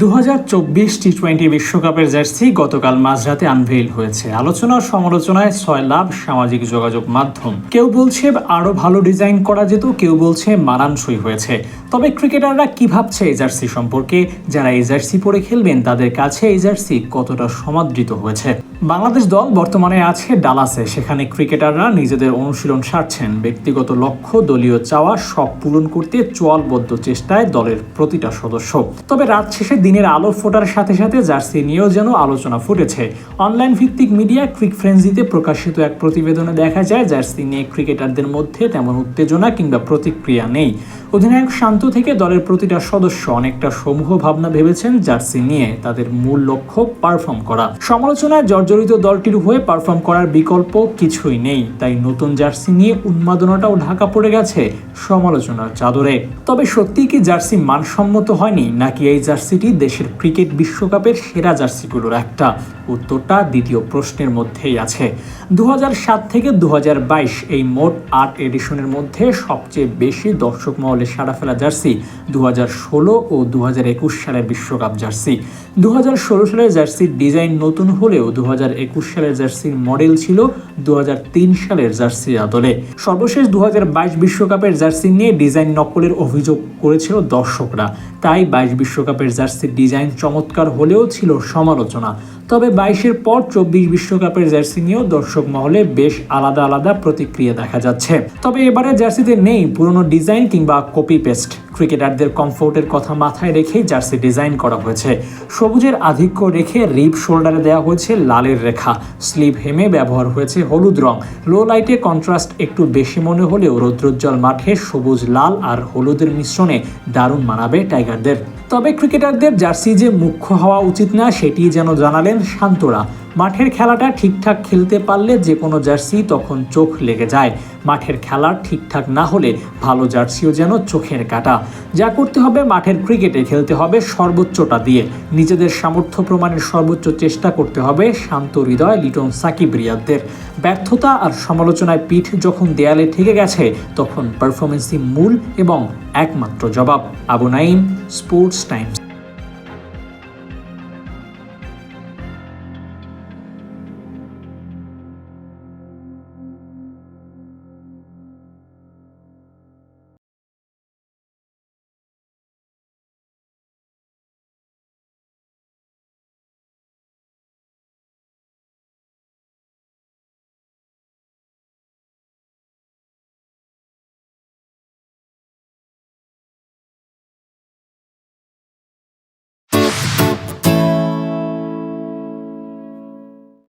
দু T twenty বিশ্বকাপের jersey গতকাল মাঝরাতে আনভেইল হয়েছে। আলোচনা সমালোচনায় ছয় লাভ সামাজিক যোগাযোগ মাধ্যম। কেউ বলছে আরও ভালো ডিজাইন করা যেত, কেউ বলছে মানানসই হয়েছে। তবে ক্রিকেটাররা কি ভাবছে এই জার্সি সম্পর্কে? যারা এই জার্সি পরে খেলবেন, তাদের কাছে এই জার্সি কতটা সমাদৃত হয়েছে? বাংলাদেশ দল বর্তমানে আছে ডালাসে। সেখানে ক্রিকেটাররা নিজেদের অনুশীলন সারছেন। ব্যক্তিগত লক্ষ্য, দলীয় চাওয়া সব পূরণ করতে চোয়ালবদ্ধ চেষ্টায় দলের প্রতিটা সদস্য। তবে রাত শেষে দিনের আলো ফোটার সাথে সাথে জার্সি নিয়েও যেন আলোচনা ফুটেছে। অনলাইন ভিত্তিক মিডিয়া ক্রিক ফ্রেন্সিতে প্রকাশিত এক প্রতিবেদনে দেখা যায়, জার্সি নিয়ে ক্রিকেটারদের মধ্যে তেমন উত্তেজনা কিংবা প্রতিক্রিয়া নেই। অধিনায়ক শান্ত থেকে দলের প্রতিটা সদস্য অনেকটা সমূহ ভাবনা ভেবেছেন জার্সি নিয়ে তাদের মূল লক্ষ্য পারফর্ম করা। সমালোচনায় জর্জরিত দলটির হয়ে পারফর্ম করার বিকল্প কিছুই নেই, তাই নতুন জার্সি নিয়ে উন্মাদনাটাও ঢাকা পড়ে গেছে সমালোচনার চাদরে। তবে সত্যিই কি জার্সি মানসম্মত হয়নি, নাকি এই জার্সিটি দেশের ক্রিকেট বিশ্বকাপের সেরা জার্সিগুলোর একটা? উত্তরটা দ্বিতীয় প্রশ্নের মধ্যেই আছে। দু হাজার সাত থেকে দু এই মোট আট এডিশনের মধ্যে সবচেয়ে বেশি দর্শক মহলে সাড়া ফেলা জার্সি দু ও দু সালের বিশ্বকাপ জার্সি। দু সালের জার্সির ডিজাইন নতুন হলেও দু সালের জার্সির মডেল ছিল দু হাজার তিন সালের জার্সির আদলে। সর্বশেষ দু বিশ্বকাপের জার্সি নিয়ে ডিজাইন নকলের অভিযোগ করেছিল দর্শকরা। তাই বাইশ বিশ্বকাপের জার্সির ডিজাইন চমৎকার হলেও ছিল সমালোচনা। তবে বাইশের পর চব্বিশ বিশ্বকাপের জার্সি নিয়েও দর্শক মহলে বেশ আলাদা আলাদা প্রতিক্রিয়া দেখা যাচ্ছে। তবে এবারে জার্সিতে নেই পুরনো ডিজাইন কিংবা কপি পেস্ট। ক্রিকেটারদের কমফোর্টের কথা মাথায় রেখেই জার্সি ডিজাইন করা হয়েছে। সবুজের আধিক্য রেখে রিপ শোল্ডারে দেওয়া হয়েছে লালের রেখা। স্লিভ হেমে ব্যবহার হয়েছে হলুদ রং। লো লাইটে কন্ট্রাস্ট একটু বেশি মনে হলেও রৌদ্রোজ্জ্বল মাঠে সবুজ লাল আর হলুদের মিশ্রণে দারুণ মানাবে টাইগারদের। তবে ক্রিকেটারদের জার্সি যে মুখ্য হওয়া উচিত না সেটি যেন জানালেন শান্তরা। মাঠের খেলাটা ঠিকঠাক খেলতে পারলে যে কোনো জার্সি তখন চোখ লেগে যায়। মাঠের খেলা ঠিকঠাক না হলে ভালো জার্সিও যেন চোখের কাটা। যা করতে হবে মাঠের ক্রিকেটে খেলতে হবে সর্বোচ্চটা দিয়ে। নিজেদের সামর্থ্য প্রমাণের সর্বোচ্চ চেষ্টা করতে হবে শান্ত হৃদয় লিটন সাকিব রিয়াদদের। ব্যর্থতা আর সমালোচনায় পিঠ যখন দেয়ালে ঠেকে গেছে, তখন পারফরমেন্সই মূল এবং একমাত্র জবাব। Abu Naim sports Times